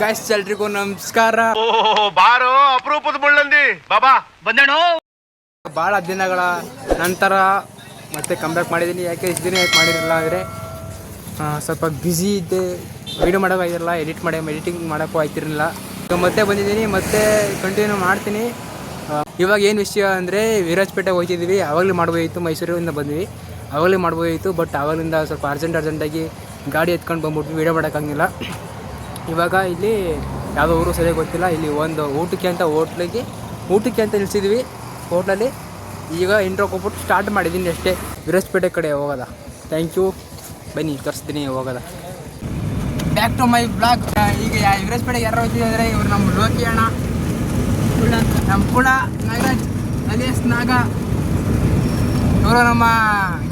Guys ಎಲ್ರಿಗೂ ನಮಸ್ಕಾರ. ಬಾರೋ ಅಪರೂಪದ ಮುಳ್ಳಂದಿ. ಬಾಬಾ ಬಂದೇಣು ಬಹಳ ದಿನಗಳ ನಂತರ ಮತ್ತೆ ಕಂಬ್ಯಾಕ್ ಮಾಡಿದ್ದೀನಿ ಯಾಕೆ ಇಷ್ಟು ದಿನ ಯಾಕೆ ಮಾಡಿರಲಿಲ್ಲ ಆದರೆ ಸ್ವಲ್ಪ ಬ್ಯುಸಿ ಇದ್ದೆ. ವೀಡಿಯೋ ಮಾಡೋಕ್ಕಾಗಿರಲ್ಲ ಎಡಿಟ್ ಮಾಡಿ ಎಡಿಟಿಂಗ್ ಮಾಡೋಕ್ಕೂ ಆಯ್ತಿರಲಿಲ್ಲ ಈಗ ಮತ್ತೆ ಬಂದಿದ್ದೀನಿ ಮತ್ತೆ ಕಂಟಿನ್ಯೂ ಮಾಡ್ತೀನಿ. ಇವಾಗ ಏನು ವಿಷಯ ಅಂದರೆ ವಿರಾಜ್ಪೇಟೆಗೆ ಹೋಗ್ತಿದ್ದೀವಿ ಆವಾಗಲೇ ಮಾಡ್ಬೋದಿತ್ತು ಮೈಸೂರಿಂದ ಬಂದ್ವಿ. ಆವಾಗಲೇ ಮಾಡ್ಬೋದಿತ್ತು ಬಟ್ ಆವಾಗಲಿಂದ ಸ್ವಲ್ಪ ಅರ್ಜೆಂಟ್ ಅರ್ಜೆಂಟಾಗಿ ಗಾಡಿ ಎತ್ಕೊಂಡು ಬಂದ್ಬಿಟ್ಟು ವೀಡಿಯೋ ಮಾಡೋಕ್ಕಾಗಿಲ್ಲ ಇವಾಗ ಇಲ್ಲಿ ಯಾವುದೋ ಊರು ಸರಿಯಾಗಿ ಗೊತ್ತಿಲ್ಲ. ಇಲ್ಲಿ ಒಂದು ಊಟಕ್ಕೆ ಅಂತ ಹೋಟ್ಲಿಗೆ, ಊಟಕ್ಕೆ ಅಂತ ನಿಲ್ಸಿದ್ವಿ ಹೋಟ್ಲಲ್ಲಿ. ಈಗ ಇಂಟ್ರೋ ಕೊಟ್ಬಿಟ್ಟು ಸ್ಟಾರ್ಟ್ ಮಾಡಿದ್ದೀನಿ ಅಷ್ಟೇ. ವಿರಸ್ಪೇಟೆ ಕಡೆ ಹೋಗೋದ? ಥ್ಯಾಂಕ್ ಯು ಬನ್ನಿ, ತೋರಿಸ್ತೀನಿ ಹೋಗೋದ? ಬ್ಯಾಕ್ ಟು ಮೈ ಬ್ಲಾಗ್ ಈಗ ವಿರಸ್ಪೇಟೆಗೆ ಯಾರು ಹೋಗ್ತೀವಿ ಅಂದರೆ ಇವರು ನಮ್ಮ ಲೋಕಿ ಅಣ್ಣ, ನಮ್ಮ ಕುಳ, ನಾಗರಾಜ್ ಅಲಿಯಸ್ ನಾಗ, ಇವರು ನಮ್ಮ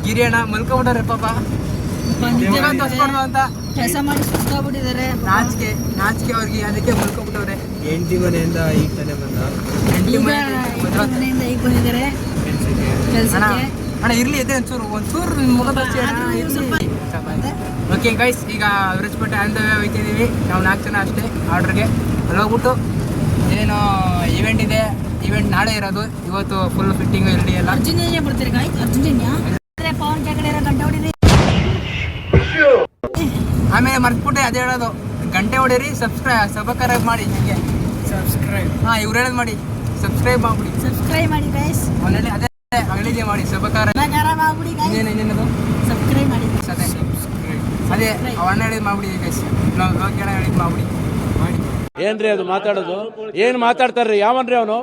ಗಿರಿಯಣ್ಣ ಮಲ್ಕೊಬಿಟ್ಟಾರೆ ಪಾಪ. ಕೆಲಸ ಮಾಡಿ ನಾಚಿಕೆ ನಾಚಿಕೆ ಅವ್ರಿಗೆ ಅದಕ್ಕೆ ಮಲ್ಕೊಬಿಟ್ಟವ್ರೆ ಎಂಟಿ ಮನೆಯಿಂದ ಈಗ ತಾನೇ ಬಂದ ಮನೆಯಿಂದ ಈಗ ಬಂದಿದ್ದಾರೆ ಅಣ್ಣ ಕೆಲಸಕ್ಕೆ. ಅಣ್ಣ ಇರ್ಲಿ ಇದೆ ಒಂಚೂರು ಒಂಚೂರು. ಓಕೆ ಗೈಸ್ ಈಗ ವಿರಸ್ಪೇಟೆ ವೇ ಹೋಗ್ತಿದ್ದೀವಿ ನಾವು ನಾಲ್ಕು ಜನ ಅಷ್ಟೇ ಆರ್ಡ್ರಿಗೆ ಅಲ್ಲಿ ಹೋಗ್ಬಿಟ್ಟು ಏನು ಇವೆಂಟ್ ಇದೆ. ಈವೆಂಟ್ ನಾಳೆ ಇರೋದು. ಇವತ್ತು ಫುಲ್ ಫಿಟ್ಟಿಂಗ್ ಇರಲಿ ಎಲ್ಲ. ಅರ್ಜುನ್ ಬರ್ತೀರಿ ಗಾಯ್ ಅರ್ಜುನ್ಯ ಅಂದ್ರೆ ಪವನ್ ಕೆಳಗಡೆ ಇರೋ ಗಂಟೆ ಹೊಡಿರಿ. ಆಮೇಲೆ ಮರ್ತ್ಬಿಟ್ಟೆ ಅದೇ ಹೇಳೋದು. ಗಂಟೆ ಹೊಡೀರಿ ಸಬ್ಸ್ಕ್ರೈಬ್ ಸಬ್ಸ್ಕ್ರೈಬ್ ಮಾಡಿ ಹೀಗೆ. ಸಬ್ಸ್ಕ್ರೈಬ್ ಹಾಂ ಇವ್ರು ಹೇಳೋದು ಮಾಡಿ. ಸಬ್ಸ್ಕ್ರೈಬ್ ಮಾಡ್ಬಿಡಿ. ಸಬ್ಸ್ಕ್ರೈಬ್ ಮಾಡಿ ಗೈಸ್ ಒಳ್ಳೆ ಅದೇ ಅಗಳಿಗೆ ಮಾಡಿ ಗೈಸ್ ಇನ್ನೇನು ಇನ್ನೇನದು? ಸಬ್ಸ್ಕ್ರೈಬ್ ಮಾಡಿ. ಅದೇ ಅದೇ ಅವಣ್ಣ ಹೇಳಿದ್ ಮಾಡ್ಬಿಡಿ ಗೈಸ್ ನಾವು ಲೋಕಿ ಅಣ್ಣ ಹೇಳಿದ್ ಮಾಡ್ಬಿಡಿ. ಮಾಡಿ ಏನ್ರಿ ಅದು ಮಾತಾಡೋದು? ಏನ್ ಮಾತಾಡ್ತಾರ್ರಿ? ಯಾವನ್ರಿ ಅವನು?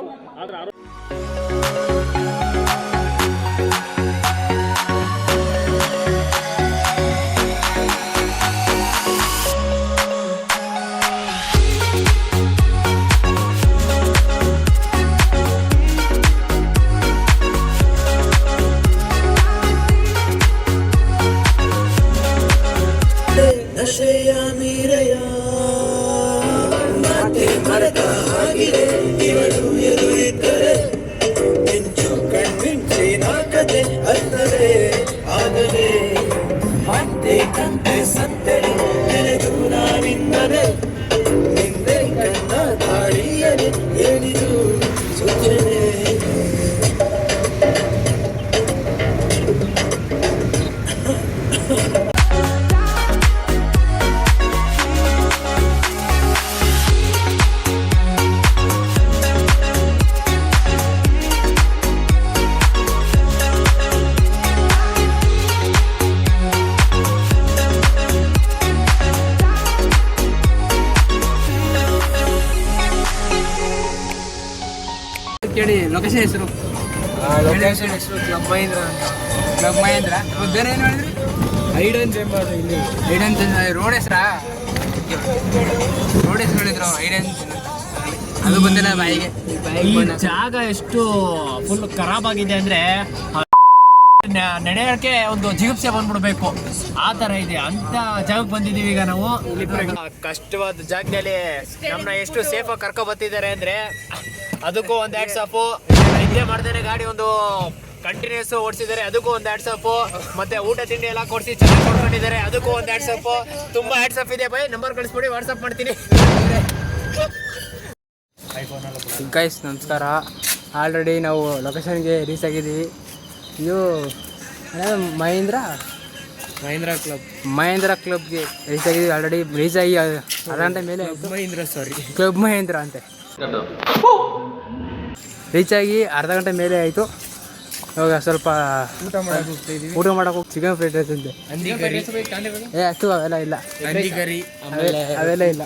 ನಶೆಯ ಮೀರೆಯ ಮತ್ತೆ ಮರದ ಹಾಗಿದೆ ಇವಳು ಎದುರಿದ್ದರೆ ಮಿಂಚು ಕಣ್ಮಿಂಚಿ ನಾಕದೆ ಅಲ್ಲದೆ ಆಗದೆ ಮತ್ತೆ ಕಂತೆ ಸಂತೆ ಕೇಳಿ ಲೊಕೇಶನ್ ಹೆಸರು? ಲೊಕೇಶನ್ ಹೆಸರು ಕ್ಲಬ್ ಮಹೇಂದ್ರ ಅಂತ. ಕ್ಲಬ್ ಮಹೇಂದ್ರ ಮತ್ತೆ ಬೇರೆ ಏನು ಹೇಳಿದ್ರಿ? ಐಡನ್ ಚೇಂಬರ್ ಇಲ್ಲಿ. ಐಡನ್ ರೋಡ್ ಹೆಸರಾ? ರೋಡ್ ಹೆಸರು ಹೇಳಿದ್ರು ಐಡನ್ ಅದು ಬಂದಿಲ್ಲ ಬಾಯಿಗೆ. ಈ ಜಾಗ ಎಷ್ಟು ಫುಲ್ ಖರಾಬ್ ಆಗಿದೆ ಅಂದ್ರೆ ನಡೆಯೋಕೆ ಒಂದು ಜಿಗುಪ್ಸೆ ಬಂದ್ಬಿಡ್ಬೇಕು. ಆ ತರ ಇದೆ. ಅಂತ ಜಾಗಕ್ಕೆ ಬಂದಿದೀವಿ ಈಗ ನಾವು. ಕಷ್ಟವಾದ ಜಾಗದಲ್ಲಿ ನಮ್ಮನ್ನ ಎಷ್ಟು ಸೇಫ್ ಆಗಿ ಕರ್ಕೊ ಬರ್ತಿದ್ದಾರೆ ಅಂದ್ರೆ ಅದಕ್ಕೂ ಒಂದು ಎರಡ್ ಸಾಪು ನಿದ್ದೆ ಮಾಡ್ದೇನೆ ಗಾಡಿ ಒಂದು ಕಂಟಿನ್ಯೂಸ್ ಓಡಿಸಿದ್ದಾರೆ. ಅದಕ್ಕೂ ಒಂದು ಹ್ಯಾಟ್ಸ್ ಆಫ್ ಮತ್ತೆ ಊಟ ತಿಂಡಿ ಎಲ್ಲ ಕೊಡಿಸಿ ಚೆನ್ನಾಗಿ ಕೊಡ್ಕೊಂಡಿದ್ದಾರೆ ಅದಕ್ಕೂ ಒಂದು ಹ್ಯಾಟ್ಸ್ ಆಫ್ ತುಂಬಾ ಹ್ಯಾಟ್ಸಪ್ ಇದೆ. ಬೈ ನಂಬರ್ ಕಳಿಸ್ಬಿಡಿ ವಾಟ್ಸಪ್ ಮಾಡ್ತೀನಿ. ಗೈಸ್ ನಮಸ್ಕಾರ. ಆಲ್ರೆಡಿ ನಾವು ಲೊಕೇಶನ್ಗೆ ರೀಚ್ ಆಗಿದ್ದೀವಿ. ಇದು ಮಹೇಂದ್ರ? ಮಹೇಂದ್ರ ಕ್ಲಬ್ ಮಹೇಂದ್ರ ಕ್ಲಬ್ಗೆ ರೀಚ್ ಆಗಿದ್ದೀವಿ. ಆಲ್ರೆಡಿ ರೀಚ್ ಆಗಿ ಅದಂತ ಮೇಲೆ ಮಹೇಂದ್ರ ಸಾರಿ ಕ್ಲಬ್ ಮಹೇಂದ್ರ ಅಂತೆ. ರೀಚ್ ಆಗಿ ಅರ್ಧ ಗಂಟೆ ಮೇಲೆ ಆಯಿತು. ಇವಾಗ ಸ್ವಲ್ಪ ಊಟ ಮಾಡೋಕೆ ಹೋಗ್ತಾ ಇದೀವಿ. ಊಟ ಮಾಡೋಕೆ ಚಿಕನ್ ಫ್ರೈಡ್ ರೈಸ್ ಅಂತೆ ಏ ಅಷ್ಟು ಅವೆಲ್ಲ ಇಲ್ಲ. ಅವೆಲ್ಲ ಇಲ್ಲ.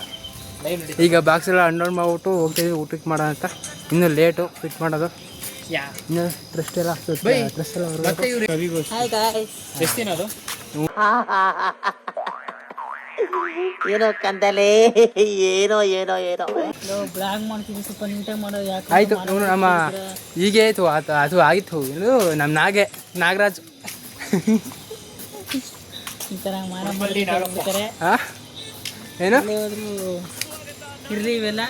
ಈಗ ಬಾಕ್ಸ್ ಎಲ್ಲ ಅನ್ಲೋಡ್ ಮಾಡ್ಬಿಟ್ಟು ಹೋಗ್ತೀವಿ ಊಟಕ್ಕೆ ಮಾಡೋಣ ಅಂತ. ಇನ್ನು ಲೇಟು ಫಿಟ್ ಮಾಡೋದು. ಇನ್ನು ಎಲ್ಲ ಡ್ರೆಸ್ ಎಲ್ಲ ಹೊರ್ಗಡೆ. ಕವಿಗೋಷ್ಠಿ ಹಾಯ್ ಗಾಯ್ಸ್ ಎಷ್ಟು ದಿನ ಅದು ಏನೋ ಕಂದಲೇ ಏನೋ ಏನೋ ಏನೋ. ಬ್ಲಾಗ್ ಮಾಡ್ತಿದ್ವಿ ಸ್ವಲ್ಪ ನೀಟಾಗಿ ಮಾಡೋ ಯಾಕೆ ಆಯ್ತು ಇವ್ನು ನಮ್ಮ ಹೀಗೆ ಆಯ್ತು ಆತ ಅದು ಆಗಿತ್ತು ಇದು ನಮ್ಮ ನಾಗೆ ನಾಗರಾಜ್. ಈ ಥರ ಮಾಡ್ತಾರೆ ಇರ್ಲಿ ಏನು?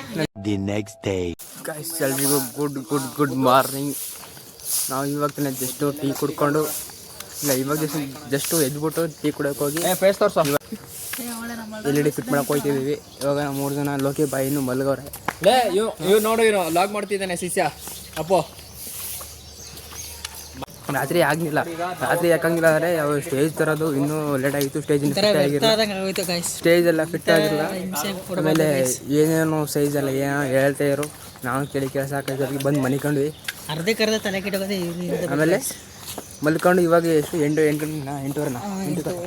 ದಿ ನೆಕ್ಸ್ಟ್ ಇವೆಲ್ಲ. ಗೈಸ್ ಎಲ್ರಿಗೂ ಗುಡ್ ಗುಡ್ ಗುಡ್ ಮಾರ್ನಿಂಗ್ ನಾವು ಇವಾಗ ತಾನೇ ಜಸ್ಟು ಟೀ ಕುಡ್ಕೊಂಡು ಇಲ್ಲ ಇವಾಗ ಜಸ್ಟ್ ಜಸ್ಟು ಎದ್ಬಿಟ್ಟು ಟೀ ಕುಡಿಯೋಕೆ ಹೋಗಿ. ಫೇಸ್ ತೋರ್ಸೋ. ಎಲ್ ಇ ಡಿ ಫಿಟ್ ಮಾಡಕ್ಕೆ ಹೋಗ್ತಿದೀವಿ ಇವಾಗ ನಾವು ಮೂರು ಜನ ಲೋಕಿ ಬಾಯಿ ಇನ್ನು ಮಲ್ಗವ್ರೆ ಲೇ ಇವ್ ಇವ್ ನೋಡು ಇವ್ನು ಲಾಗ್ ಮಾಡ್ತಿದ್ದಾನೆ ಶಿಷ್ಯ. ಅಪ್ಪೋ. ರಾತ್ರಿ ಆಗಲಿಲ್ಲ. ರಾತ್ರಿ ಯಾಕಂಗಿಲ್ಲ ಅಂದರೆ ಯಾವ ಸ್ಟೇಜ್ ತರೋದು ಇನ್ನೂ ಲೇಟ್ ಆಗಿತ್ತು. ಸ್ಟೇಜ್ ಸ್ಟೇಜ್ ಎಲ್ಲ ಫಿಟ್ ಆಗಿಲ್ಲ. ಆಮೇಲೆ ಏನೇನು ಸೈಜ್ ಎಲ್ಲ ಏನೋ ಹೇಳ್ತಾ ಇರು ನಾವು ಕೇಳಿ ಕೆಲಸ ಹಾಕಿ ಬಂದು ಮನಿಕೊಂಡ್ವಿ. ಅರ್ಧಕ್ಕರ್ಧ ತಲೆ ಕೆಟ್ಟೋಗದೆ ಆಮೇಲೆ ಮಲ್ಕೊಂಡು ಇವಾಗ ಎಷ್ಟು? ಎಂಟು ಎಂಟು ಗಂಟೆ ಎಂಟುವರೆನಾ ಎಂಟು ಕಾಲು.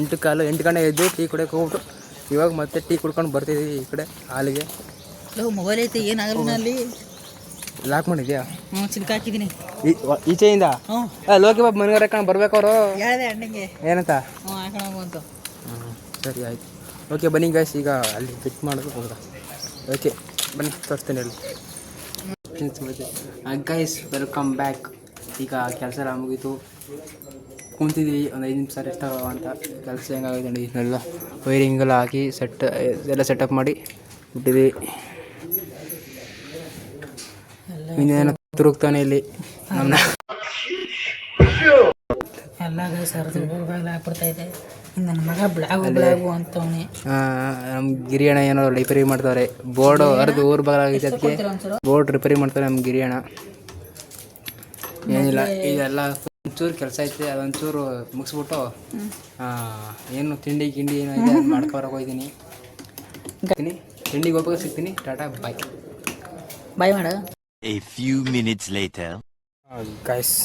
ಎಂಟು ಕಾಲು ಎಂಟು ಗಂಟೆ ಎದ್ದು ಟೀ ಕುಡಿಯೋಕೆ ಹೋಗ್ಬಿಟ್ಟು ಇವಾಗ ಮತ್ತೆ ಟೀ ಕುಡ್ಕೊಂಡು ಬರ್ತಿದ್ದೀವಿ ಈ ಕಡೆ ಹಾಲಿಗೆ. ಮೊಬೈಲ್ ಐತೆ ಏನಾಗಲ್ಲ ಅಲ್ಲಿ ಲಾಕ್ ಮಾಡಿದ್ಯಾ? ಹ್ಞೂ ಚಿಲ್ಕ ಹಾಕಿದ್ದೀನಿ. ಈಚೆಯಿಂದ? ಹ್ಞೂ. ಲೋಕಿ ಬಾಬು ಮನೆಗಾರ ಕಣ ಬರ್ಬೇಕವ್ರು ಹೇಳಿದೆ ಅಣ್ಣಂಗೆ. ಏನಂತ? ಹ್ಞೂ ಹಾಕೊಂಡು ಹ್ಞೂ ಸರಿ ಆಯ್ತು. ಓಕೆ ಬನ್ನಿ ಗೈಸ್ ಈಗ ಅಲ್ಲಿ ಫಿಟ್ ಮಾಡೋದು ಹೋದ ಓಕೆ ಬನ್ನಿ ತೋರಿಸ್ತೇನೆ ಹೇಳಿ ಗೈಸ್ ವೆಲ್ಕಮ್ ಬ್ಯಾಕ್ ಈಗ ಕೆಲಸ ಎಲ್ಲ ಮುಗೀತು. ಕುಂತಿದ್ದೀವಿ ಒಂದು ಐದು ನಿಮಿಷ ರೆಸ್ಟ್ ಆಗೋ ಅಂತ. ಕೆಲಸ ಹೆಂಗಾಗಿದೆ ನೋಡಿ ಇದನ್ನೆಲ್ಲ ವೈರಿಂಗ್ ಎಲ್ಲ ಹಾಕಿ ಸೆಟ್ ಎಲ್ಲ ಸೆಟಪ್ ಮಾಡಿ ಬಿಟ್ಟಿದ್ದೀವಿ ಇನ್ನೇನೋ ತುರುಗ್ತಾನೆ ಇಲ್ಲಿ. ಎಲ್ಲ ಸರ್ ಆಗ್ಬಿಡ್ತಾ ಇದೆ. ನನ್ನ ಮಗ ಬ್ಲಾಗು ಬ್ಲಾಗು ಅಂತವನೇ. ನಮ್ಮ ಗಿರಿಯಣ್ಣ ಏನೋ ರಿಪೇರಿ ಮಾಡ್ತಾರೆ ಬೋರ್ಡು ಅರ್ದು ಊರು ಬಗಲಾಗಿದೆ ಅದಕ್ಕೆ ಬೋರ್ಡ್ ರಿಪೇರಿ ಮಾಡ್ತಾರೆ ನಮ್ಮ ಗಿರಿಯಣ್ಣ. ಏನಿಲ್ಲ ಇದೆಲ್ಲ ಒಂಚೂರು ಕೆಲಸ ಐತೆ ಅದೊಂಚೂರು ಮುಗಿಸ್ಬಿಟ್ಟು ಆ, ಏನು ತಿಂಡಿ ಗಿಂಡಿ ಏನೋ ಇದೆ ಮಾಡ್ಕೊಬರಕ್ಕೆ ಹೋಗ್ತೀನಿ ತಿಂಡಿಗೆ ಹೋಗ್ಬೇಕು ಸಿಗ್ತೀನಿ. Tata bye. ಬಾಯ್ ಮಾಡ. A few minutes later guys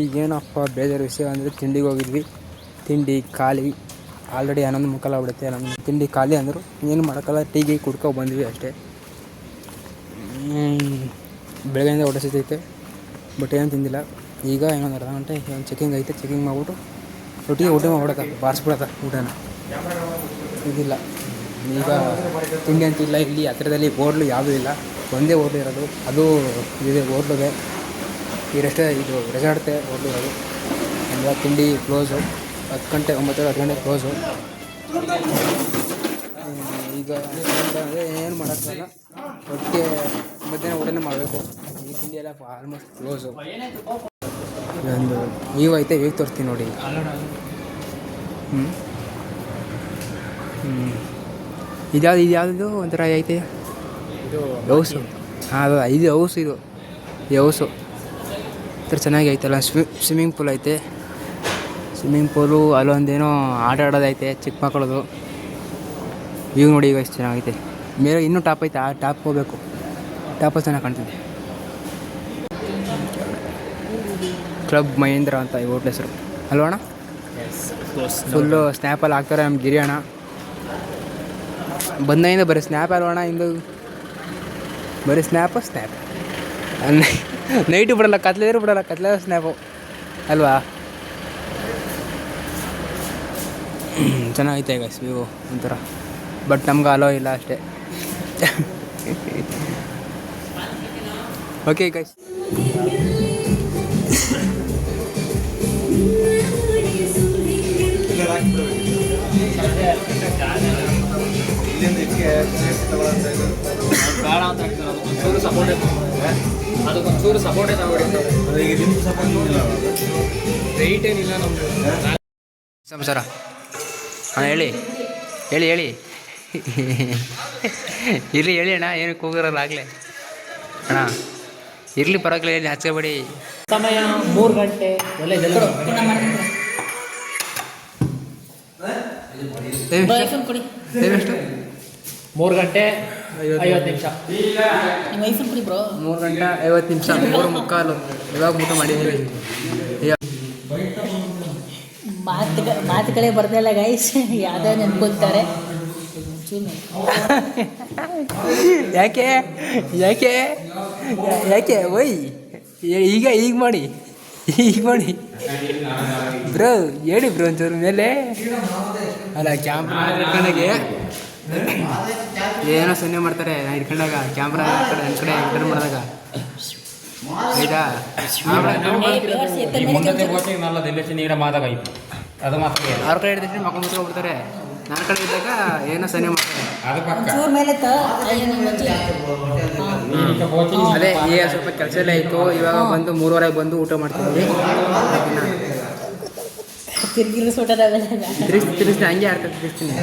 ಈಗೇನಪ್ಪ ಬೇಜಾರು ವಿಷಯ ಅಂದರೆ ತಿಂಡಿಗೆ ಹೋಗಿದ್ವಿ. ತಿಂಡಿ, ಖಾಲಿ, ಆಲ್ರೆಡಿ ಹನ್ನೊಂದು ಮುಕ್ಕಾಲು ಬಿಡುತ್ತೆ ನಮ್ಮ ತಿಂಡಿ ಖಾಲಿ ಅಂದರು ಏನು ಮಾಡೋಕ್ಕಲ್ಲ ಟೀಗೆ ಕುಡ್ಕೊ ಬಂದ್ವಿ ಅಷ್ಟೇ. ಬೆಳಗ್ಗೆಯಿಂದ ಊಟ ಸಿಗ್ತೈತೆ ಬಟ್ ಏನು ತಿಂದಿಲ್ಲ. ಈಗ ಏನೊಂದು ಅರ್ಧ ಗಂಟೆ ಒಂದು ಚೆಕಿಂಗ್ ಐತೆ ಚೆಕಿಂಗ್ ಮಾಡ್ಬಿಟ್ಟು ರೊಟ್ಟಿಗೆ ಊಟ ಮಾಡ್ಬಿಡಕ ಬಾರಿಸ್ಬಿಡತ್ತ ಊಟನ? ಇದಿಲ್ಲ. ಈಗ ತಿಂಡಿ ಅಂತಿಲ್ಲ ಇಲ್ಲಿ ಹತ್ತಿರದಲ್ಲಿ ಹೋಟ್ಲು ಯಾವುದೂ ಇಲ್ಲ. ಒಂದೇ ಹೋಟ್ಲು ಇರೋದು. ಅದು ಇದೆ ಹೋಟ್ಲಿದೆ ಈ ರೆಸ್ಟ್ ಇದು ರೆಸಾರ್ಟ್ ಹೋಟ್ಲು ಇರೋದು. ಎಲ್ಲ ತಿಂಡಿ ಕ್ಲೋಸು ಹತ್ತು ಗಂಟೆ ಒಂಬತ್ತು ಹತ್ತು ಗಂಟೆ ಕ್ಲೋಸು ಈಗ ಏನು ಮಾಡೋಕ್ಕಲ್ಲ ಒಟ್ಟಿಗೆ ಮಧ್ಯಾಹ್ನ ಊಟನೇ ಮಾಡಬೇಕು. ಈ ತಿಂಡಿ ಎಲ್ಲ ಆಲ್ಮೋಸ್ಟ್ ಕ್ಲೋಸು ಒಂದು ವೀವ್ ಐತೆ ವೀವ್ ತೋರಿಸ್ತೀನಿ ನೋಡಿ ಹ್ಞೂ ಹ್ಞೂ ಇದ್ಯಾವ್ದು ಇದು ಯಾವುದು ಒಂಥರ ಐತೆ? ಇದು ಹೌಸು. ಹಾಂ ಅದು ಇದು ಹೌಸ್ ಇದು. ಈ ಹೌಸು. ಥರ ಚೆನ್ನಾಗಿ ಐತಲ್ಲ ಸ್ವಿ ಸ್ವಿಮ್ಮಿಂಗ್ ಪೂಲ್ ಐತೆ. ಸ್ವಿಮ್ಮಿಂಗ್ ಪೂಲು ಅಲ್ಲೊಂದೇನೋ ಆಟ ಆಡೋದೈತೆ ಚಿಕ್ಕ ಮಕ್ಕಳದು. ವ್ಯೂ ನೋಡಿ ಈಗ ಎಷ್ಟು ಚೆನ್ನಾಗೈತೆ. ಮೇಲೆ ಇನ್ನೂ ಟಾಪ್ ಐತೆ, ಆ ಟಾಪ್ ಹೋಗ್ಬೇಕು. ಟಾಪ್ ಚೆನ್ನಾಗಿ ಕಾಣ್ತಿದೆ. ಕ್ಲಬ್ ಮಹೇಂದ್ರ ಅಂತ ಈ ಹೋಟ್ಲ್ ಹೆಸರು. ಅಲ್ವಾ ಅಣ್ಣ? ಫುಲ್ಲು ಸ್ನ್ಯಾಪಲ್ಲಿ ಹಾಕ್ತಾರೆ ನಮ್ಮ ಗಿರಿ ಅಣ್ಣ. ಬಂದಾಗಿಂದ ಬರೀ ಸ್ನ್ಯಾಪ್ ಅಣ್ಣ ಇಂದು ಬರೀ ಸ್ನ್ಯಾಪು ಸ್ನ್ಯಾಪ್. ನೈಟು ಬಿಡಲ್ಲ ಕತ್ಲಿದ್ರು ಬಿಡಲ್ಲ, ಕತ್ಲ ಸ್ನ್ಯಾಪು. ಅಲ್ವಾ? ಚೆನ್ನಾಗೈತೆ ಗೈಸ್ ವ್ಯೂ ಒಂಥರ. ಬಟ್ ನಮ್ಗೆ ಅಲೋ ಇಲ್ಲ ಅಷ್ಟೇ. ಓಕೆ ಗೈಸ್ ಅದಕ್ಕೊಂಚೂರು ಸಪೋರ್ಟೇ ಏನಿಲ್ಲ ಸಂಸಾರ ಹಾಂ ಹೇಳಿ. ಹೇಳಿ ಹೇಳಿ. ಇರಲಿ ಹೇಳಿ ಅಣ್ಣ ಏನು ಕೂಗಿರಲ್ಲ ಆಗಲೇ. ಅಣ್ಣ ಇರಲಿ ಪರವಾಗಿಲ್ಲ ಹೇಳಿ ಹಚ್ಕೋಬೇಡಿ. ಸಮಯ ಮೂರು ಗಂಟೆ. ಮೂರು ಗಂಟೆ ಐವತ್ತು ನಿಮಿಷ. ನಿಮ್ಮ ಐಫೋನ್ ಕೊಡಿ ಬ್ರೋ ಮೂರು ಗಂಟೆ ಐವತ್ತು ನಿಮಿಷ ಮೂರು ಮುಕ್ಕಾಲು. ಇವಾಗ ಊಟ ಮಾಡಿದ್ದೀವಿ. ಈಗ ಮಾತುಗ ಮಾತುಗಳೇ ಬರ್ದಲ್ಲ ಗೈಸ್ ಯಾವ್ದೋ ನೆನ್ಕೊಳ್ತಾರೆ ಯಾಕೆ? ಯಾಕೆ? ಯಾಕೆ? ಒಯ್ ಏ- ಈಗ ಈಗ ಮಾಡಿ. ಈಗ ಮಾಡಿ. ಬ್ರೋ ಹೇಳಿ ಬ್ರೋ ಒಂಚೂರು ಮೇಲೆ. ಅಲ್ಲ ಕ್ಯಾಮ್ರಾ ಇಟ್ಕೊಂಡಾಗೆ ಏನೋ ಸೊನ್ನೆ ಮಾಡ್ತಾರೆ. ನಾ ಇಟ್ಕೊಂಡಾಗ ಕ್ಯಾಮ್ರಾ ಕಡೆ ನನ್ನ ಕಡೆ ಇಟ್ಕೊಂಡು ಮಾಡಿದಾಗ. ಆಯ್ತಾ? ಅವ್ರ ಕಡೆ ಹಿಡಿದ್ರೆ ಮಕ್ಕಳು ಮುಚ್ಕೊಂಡ್ಬಿಡ್ತಾರೆ ನನ್ನ ಕಡೆ ಇದ್ದಾಗ ಏನೋ ಸೊನ್ನೆ ಮಾಡ್ತಾರೆ. ಚೂರ್ ಮೇಲೆ ತ ಅದೇ ಈಗ ಸ್ವಲ್ಪ ಕೆಲಸ ಎಲ್ಲ ಇತ್ತು. ಇವಾಗ ಬಂದು ಮೂರುವರೆಗೆ ಬಂದು ಊಟ ಮಾಡ್ತೀವಿ ತಿರ್ಗಿರಿ ಸೋಟದಾಗ ತಿರುಗಿಸಿ ತಿರುಗಿಸಿ ಹಂಗೆ ಆಗ್ತದೆ ತಿರುಗಿಸ್ತೀನಿ.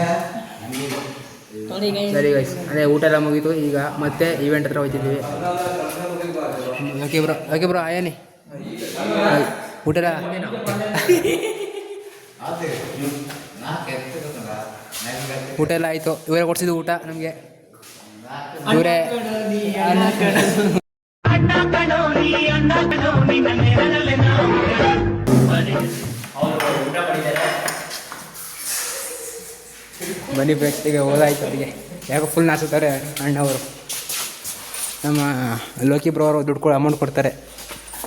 ಸರಿ ಗೈಸ್ ಅದೇ ಊಟ ಎಲ್ಲ ಮುಗೀತು. ಈಗ ಮತ್ತೆ ಇವೆಂಟ್ ಹತ್ರ ಹೋಗ್ತಿದ್ದೀವಿ ಓಕೆ ಬ್ರೋ ಓಕೆ ಬ್ರೋ ಆಯನಿ ಊಟ ಎಲ್ಲ ಊಟ ಎಲ್ಲ ಆಯಿತು. ಇವರೇ ಕೊಡ್ಸಿದ್ದು ಊಟ ನಮಗೆ. ಇವರೇ. ಬನ್ನಿ ಫ್ರೆಂಡ್ಸ್ ಈಗ ಓದಾಯ್ತು ಅವರಿಗೆ ಯಾಕೋ ಫುಲ್ ನಾಚುತ್ತಾರೆ ಅಣ್ಣವರು ನಮ್ಮ ಲೋಕಿ ಬ್ರೋ ಅವರು ದುಡ್ಡು ಅಮೌಂಟ್ ಕೊಡ್ತಾರೆ.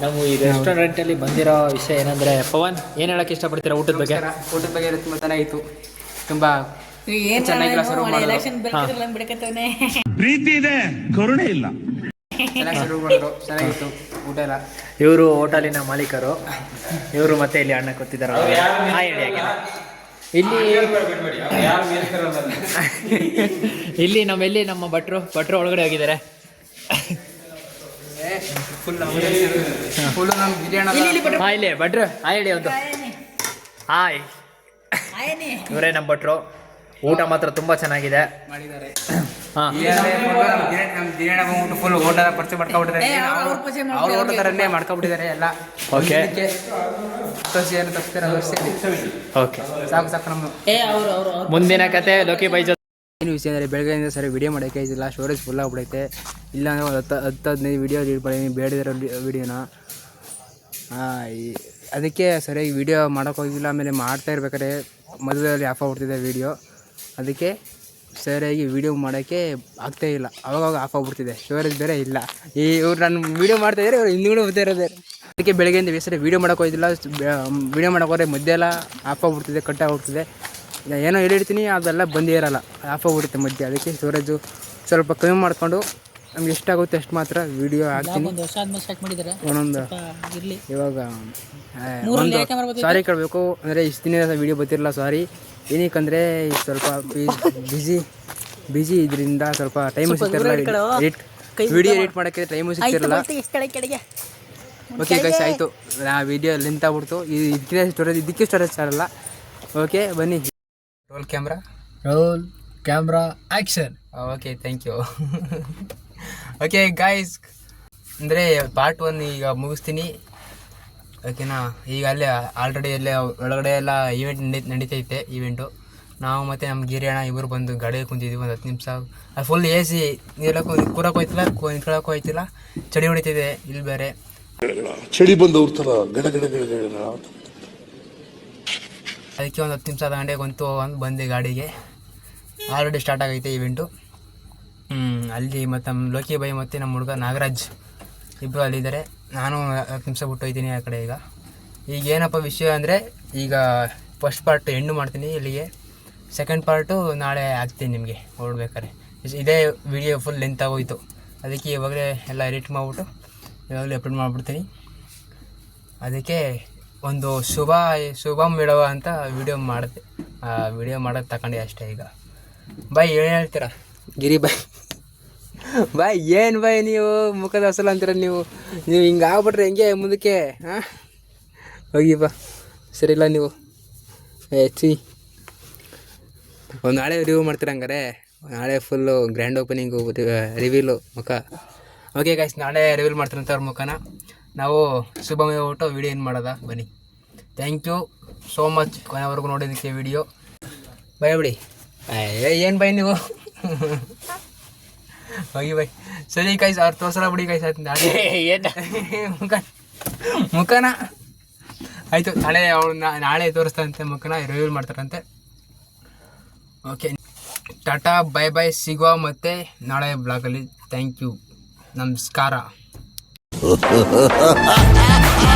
ನಾವು ಈ ರೆಸ್ಟೋರೆಂಟ್ ಅಲ್ಲಿ ಬಂದಿರೋ ವಿಷಯ ಏನಂದ್ರೆ ಪವನ್ ಏನ್ ಹೇಳಕ್ ಇಷ್ಟಪಡ್ತೀರಾ ಊಟದ ಬಗ್ಗೆ? ಊಟದ ಬಗ್ಗೆ ತುಂಬಾ ತುಂಬ ಚೆನ್ನಾಗಿತ್ತು ತುಂಬ ಚೆನ್ನಾಗಿಲ್ಲ ಪ್ರೀತಿ ಇದೆ ಕರುಣೆ ಇಲ್ಲ. ಚೆನ್ನಾಗಿತ್ತು ಊಟ ಎಲ್ಲ. ಇವರು ಹೋಟೆಲಿನ ಮಾಲೀಕರು. ಇವರು ಮತ್ತೆ ಇಲ್ಲಿ ಅಣ್ಣ ಕೊತ್ತಿದ್ದಾರೆ ಹಾಯ್ ಹೇಳಿ ಹಾಗೆ. ಇಲ್ಲಿ ಇಲ್ಲಿ ನಮ್ಮೆಲ್ಲಿ ನಮ್ಮ ಭಟ್ರು? ಭಟ್ರು ಒಳಗಡೆ ಹೋಗಿದ್ದಾರೆ. ಫುಲ್ ಬಿರಿಯಾನಿ ಭಟ್ರು. ಹಾಯ್ ಹೇಳಿ ಒಂದು ಹಾಯ್ ಆಯನಿ ಇವರೇ ನಮ್ಮ ಭಟ್ರು. ಊಟ ಮಾತ್ರ ತುಂಬಾ ಚೆನ್ನಾಗಿದೆ. ಮಾಡಿದ್ದಾರೆ. ಫುಲ್ ಹೋಟೆಲ್ ಪರಿಚಯ ಮಾಡ್ಕೊಬಿಟ್ಟಿದ್ದಾರೆ. ಅವ್ರು-. ಹೋಟೆಲ್ ಥರನೇ ಮಾಡ್ಕೊಬಿಟ್ಟಿದ್ದಾರೆ ಎಲ್ಲ. ಓಕೆ ಏನು ಓಕೆ ಸಾಕು ಸಾಕು ನಮ್ಮ ಮುಂದಿನ ಕತೆ ಲೋಕಿ ಬೈ ಜೊತೆ ಏನು ವಿಷಯ ಅಂದರೆ ಬೆಳಗ್ಗೆಯಿಂದ ಸರಿ ವಿಡಿಯೋ ಮಾಡೋಕ್ಕೆ ಇದಿಲ್ಲ ಸ್ಟೋರೇಜ್ ಫುಲ್ ಆಗ್ಬಿಡೈತೆ. ಇಲ್ಲ ಅಂದರೆ ಒಂದು ಹತ್ತು ಹತ್ತು ಹದಿನೈದು ವಿಡಿಯೋ ಇಡ್ಬಿಡಿ ಬೇಡದಿರೋ ವೀಡಿಯೋನ ಅದಕ್ಕೆ ಸರಿಯಾಗಿ ವಿಡಿಯೋ ಮಾಡೋಕ್ಕೋಗಿಲ್ಲ ಆಮೇಲೆ ಮಾಡ್ತಾ ಇರ್ಬೇಕಾದ್ರೆ ಮಧ್ಯದಲ್ಲಿ ಆಫ್ ಆಗ್ಬಿಡ್ತಿದೆ ವಿಡಿಯೋ ಅದಕ್ಕೆ ಸರಿಯಾಗಿ ವಿಡಿಯೋ ಮಾಡೋಕ್ಕೆ ಆಗ್ತಾ ಇಲ್ಲ. ಅವಾಗವಾಗ ಆಫ್ ಆಗ್ಬಿಡ್ತಿದೆ. ಸ್ಟೋರೇಜ್ ಬೇರೆ ಇಲ್ಲ. ಈ ಇವ್ರು ನಾನು ವೀಡಿಯೋ ಮಾಡ್ತಾ ಇದ್ದಾರೆ ಇವ್ರು ಹಿಂದ್ಗಡೆ ಬರ್ತಾ ಇರೋದೇ. ಅದಕ್ಕೆ ಬೆಳಗ್ಗೆಯಿಂದ ಬೇಸರ ವಿಡಿಯೋ ಮಾಡೋಕೆ ಹೋಗಿಲ್ಲ ವಿಡಿಯೋ ಮಾಡೋಕೆ ಹೋದ್ರೆ ಮಧ್ಯ ಎಲ್ಲ ಆಫ್ ಆಗ್ಬಿಡ್ತಿದೆ ಕಟ್ ಆಗ್ಬಿಡ್ತಿದೆ. ಏನೋ ಹೇಳಿರ್ತೀನಿ ಅದೆಲ್ಲ ಬಂದೇ ಇರಲ್ಲ. ಆಫ್ ಆಗಿಬಿಡುತ್ತೆ ಮಧ್ಯೆ ಅದಕ್ಕೆ ಸ್ಟೋರೇಜು ಸ್ವಲ್ಪ ಕಮ್ಮಿ ಮಾಡಿಕೊಂಡು ನಮ್ಗೆ ಎಷ್ಟಾಗುತ್ತೆ ಅಷ್ಟು ಮಾತ್ರ ವಿಡಿಯೋ ಹಾಕ್ತೀನಿ. ಒಂದೊಂದು ಇವಾಗ ಒಂದು ಸಾರಿ ಕೇಳಬೇಕು ಅಂದರೆ ಇಷ್ಟು ದಿನ ವೀಡಿಯೋ ಬರ್ತಿರಲ್ಲ ಸಾರಿ ಏನಕ್ಕಂದರೆ ಸ್ವಲ್ಪ ಬಿಸಿ ಬಿಸಿ ಇದರಿಂದ ಸ್ವಲ್ಪ ಟೈಮು ಸಿಗ್ತಿರಲ್ಲ ಎಡಿಟ್ ವಿಡಿಯೋ ಎಡಿಟ್ ಮಾಡೋಕ್ಕೆ ಟೈಮು ಸಿಗ್ತಿರಲ್ಲ ಓಕೆ ಗೈಸ್ ಆಯಿತು. ಆ ವಿಡಿಯೋ ಲೆಂತ್ ಆಗ್ಬಿಡ್ತು. ಇದು ಇದಕ್ಕೆ ಸ್ಟೋರೇಜ್ ಇದಕ್ಕೆ ಸ್ಟೋರೇಜ್ ಸಾರಲ್ಲ ಓಕೆ ಬನ್ನಿ. Roll camera roll camera action okay thank you okay guys ಅಂದರೆ ಪಾರ್ಟ್ ಒನ್ ಈಗ ಮುಗಿಸ್ತೀನಿ. ಓಕೆನಾ ಈಗ ಅಲ್ಲೇ ಆಲ್ರೆಡಿ ಅಲ್ಲೇ ಒಳಗಡೆ ಎಲ್ಲ ಈವೆಂಟ್ ನಡಿ ನಡೀತೈತೆ ಈವೆಂಟು ನಾವು ಮತ್ತು ನಮ್ಮ ಗಿರಿಯಣ್ಣ ಇಬ್ಬರು ಬಂದು ಗಾಡಿಗೆ ಕುಂತಿದ್ವಿ ಒಂದು ಹತ್ತು ನಿಮಿಷ. ಅದು ಫುಲ್ ಎ ಸಿ ನೀರಕ್ಕೂ ಕೂರಕ್ಕೆ ಹೋಯ್ತಿಲ್ಲ ನಿಂತ್ಕೊಳ್ಳೋಕ್ಕೂ ಹೋಯ್ತಿಲ್ಲ. ಚಳಿ ಹೊಡಿತಿದೆ ಇಲ್ಲಿ ಬೇರೆ. ಚಳಿ ಬಂದವ್ರ ಥರ ಗಡ ಗಡ ಗಡ. ಅದಕ್ಕೆ ಒಂದು ಹತ್ತು ನಿಮಿಷ ತಗೊಂಡೆ ಬಂತು ಒಂದು ಬಂದೆ ಗಾಡಿಗೆ. ಆಲ್ರೆಡಿ ಸ್ಟಾರ್ಟ್ ಆಗೈತೆ ಇವೆಂಟು ಅಲ್ಲಿ ಮತ್ತು ನಮ್ಮ ಲೋಕಿ ಬೈ ಮತ್ತು ನಮ್ಮ ಹುಡುಗ ನಾಗರಾಜ್ ಇಬ್ಬರು ಅಲ್ಲಿದ್ದಾರೆ. ನಾನು ಹತ್ತು ನಿಮಿಷ ಬಿಟ್ಟು ಹೋಗ್ತೀನಿ ಆ ಕಡೆ ಈಗ. ಈಗ ಏನಪ್ಪ ವಿಷಯ ಅಂದರೆ, ಈಗ ಫಸ್ಟ್ ಪಾರ್ಟ್ ಎಂಡು ಮಾಡ್ತೀನಿ ಇಲ್ಲಿಗೆ. ಸೆಕೆಂಡ್ ಪಾರ್ಟು ನಾಳೆ ಹಾಕ್ತೀನಿ ನಿಮಗೆ ಹೊರಡ್ಬೇಕಾದ್ರೆ ಇದೇ ವಿಡಿಯೋ ಫುಲ್ ಲೆಂತ್ ಆಗೋಯ್ತು. ಅದಕ್ಕೆ ಇವಾಗಲೇ ಎಲ್ಲ ಎಡಿಟ್ ಮಾಡಿಬಿಟ್ಟು, ಇವಾಗಲೇ ಅಪ್ಲೋಡ್ ಮಾಡಿಬಿಡ್ತೀನಿ. ಅದಕ್ಕೆ ಒಂದು ಶುಭ, ಶುಭಂ ಬಿಡವ ಅಂತ ವಿಡಿಯೋ ಮಾಡಿದೆ ವಿಡಿಯೋ ಮಾಡೋದು ತಗೊಂಡೆ ಅಷ್ಟೇ ಈಗ. ಬಾಯ್, ಏನು ಹೇಳ್ತೀರಾ? ಗಿರಿ ಬಾಯ್. ಬಾಯ್, ಏನು ಬಾಯ್ ನೀವು? ಮುಖದ ಹಸಲು ಅಂತೀರ ನೀವು? ನೀವು ಹಿಂಗೆ ಆಗ್ಬಿಟ್ರೆ ಹೆಂಗೆ ಮುಂದಕ್ಕೆ ಹಾಂ ಹೋಗಿ ಬಾ. ಸರಿಯಿಲ್ಲ ನೀವು. ಏ ಚಿ ಒಂದು ನಾಳೆ ರಿವ್ಯೂ ಮಾಡ್ತೀರ ಹಂಗಾರೆ? ನಾಳೆ ಫುಲ್ಲು ಗ್ರ್ಯಾಂಡ್ ಓಪನಿಂಗು ರಿವೀಲು ಮುಖ. ಓಕೆ ಗಾಯ್ಸ್ ನಾಳೆ ರಿವೀಲ್ ಮಾಡ್ತೀರಂತ ಅವ್ರ ಮುಖನ. ನಾವು ಶುಭಮಯ ಊಟ ವಿಡಿಯೋ ಏನು ಮಾಡೋದ? ಬನ್ನಿ. ಥ್ಯಾಂಕ್ ಯು ಸೋ ಮಚ್ ಕೊನೆವರೆಗೂ ನೋಡಿದ್ದಕ್ಕೆ ವಿಡಿಯೋ ಬೈ ಬಿಡಿ. ಏನು ಬೈ ನೀವು? ಹೋಗಿ ಬೈ. ಸರಿ ಕೈಸ್ ಅವ್ರು ತೋರ್ಸಲ್ಲ ಬಿಡಿ ಕಾಯಿ ಮುಖ ಮುಖನ? ಆಯಿತು ನಾಳೆ ಅವಳು ನಾಳೆ ತೋರಿಸ್ತಾರಂತೆ ಮುಖನ ರಿವ್ಯೂ ಮಾಡ್ತಾರಂತೆ. ಓಕೆ ಟಾಟಾ ಬೈ ಬೈ ಸಿಗುವ ಮತ್ತೆ ನಾಳೆ ಬ್ಲಾಗಲ್ಲಿ ಥ್ಯಾಂಕ್ ಯು ನಮಸ್ಕಾರ. 呵呵呵呵呵呵